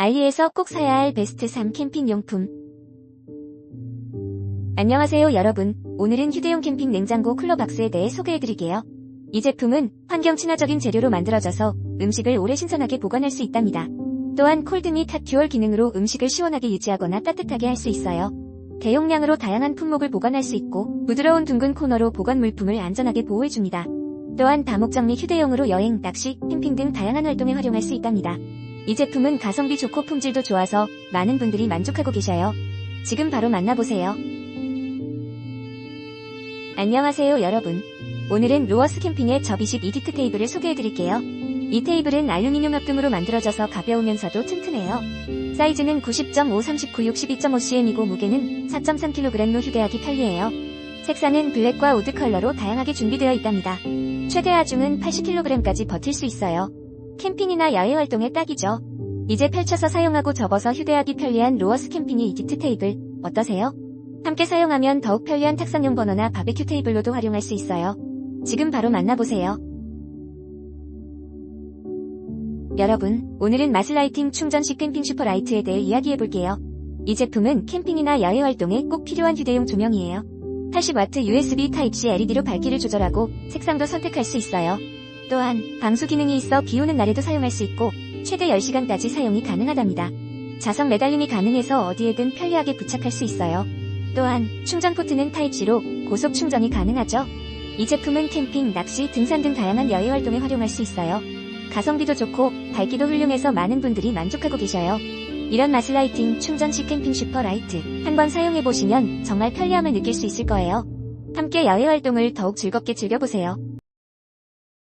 알리에서 꼭 사야 할 베스트 3 캠핑 용품. 안녕하세요 여러분. 오늘은 휴대용 캠핑 냉장고 쿨러 박스에 대해 소개해드릴게요. 이 제품은 환경 친화적인 재료로 만들어져서 음식을 오래 신선하게 보관할 수 있답니다. 또한 콜드 및 핫 듀얼 기능으로 음식을 시원하게 유지하거나 따뜻하게 할 수 있어요. 대용량으로 다양한 품목을 보관할 수 있고 부드러운 둥근 코너로 보관 물품을 안전하게 보호해줍니다. 또한 다목적 및 휴대용으로 여행, 낚시, 캠핑 등 다양한 활동에 활용할 수 있답니다. 이 제품은 가성비 좋고 품질도 좋아서 많은 분들이 만족하고 계셔요. 지금 바로 만나보세요. 안녕하세요 여러분. 오늘은 로어스 캠핑의 접이식 이디트 테이블을 소개해드릴게요. 이 테이블은 알루미늄 합금으로 만들어져서 가벼우면서도 튼튼해요. 사이즈는 90.5 39 62.5cm이고 무게는 4.3kg로 휴대하기 편리해요. 색상은 블랙과 우드 컬러로 다양하게 준비되어 있답니다. 최대 하중은 80kg까지 버틸 수 있어요. 캠핑이나 야외 활동에 딱이죠. 이제 펼쳐서 사용하고 접어서 휴대하기 편리한 로어스 캠핑의 이디트 테이블 어떠세요? 함께 사용하면 더욱 편리한 탁상용 버너나 바베큐 테이블로도 활용할 수 있어요. 지금 바로 만나보세요. 여러분, 오늘은 마슬라이팅 충전식 캠핑 슈퍼라이트에 대해 이야기해볼게요. 이 제품은 캠핑이나 야외 활동에 꼭 필요한 휴대용 조명이에요. 80W USB Type-C LED로 밝기를 조절하고 색상도 선택할 수 있어요. 또한 방수 기능이 있어 비 오는 날에도 사용할 수 있고 최대 10시간까지 사용이 가능하답니다. 자석 매달림이 가능해서 어디에든 편리하게 부착할 수 있어요. 또한 충전 포트는 타입C로 고속 충전이 가능하죠. 이 제품은 캠핑, 낚시, 등산 등 다양한 야외 활동에 활용할 수 있어요. 가성비도 좋고 밝기도 훌륭해서 많은 분들이 만족하고 계셔요. 이런 마슬라이팅 충전식 캠핑 슈퍼라이트 한번 사용해보시면 정말 편리함을 느낄 수 있을 거예요. 함께 야외 활동을 더욱 즐겁게 즐겨보세요.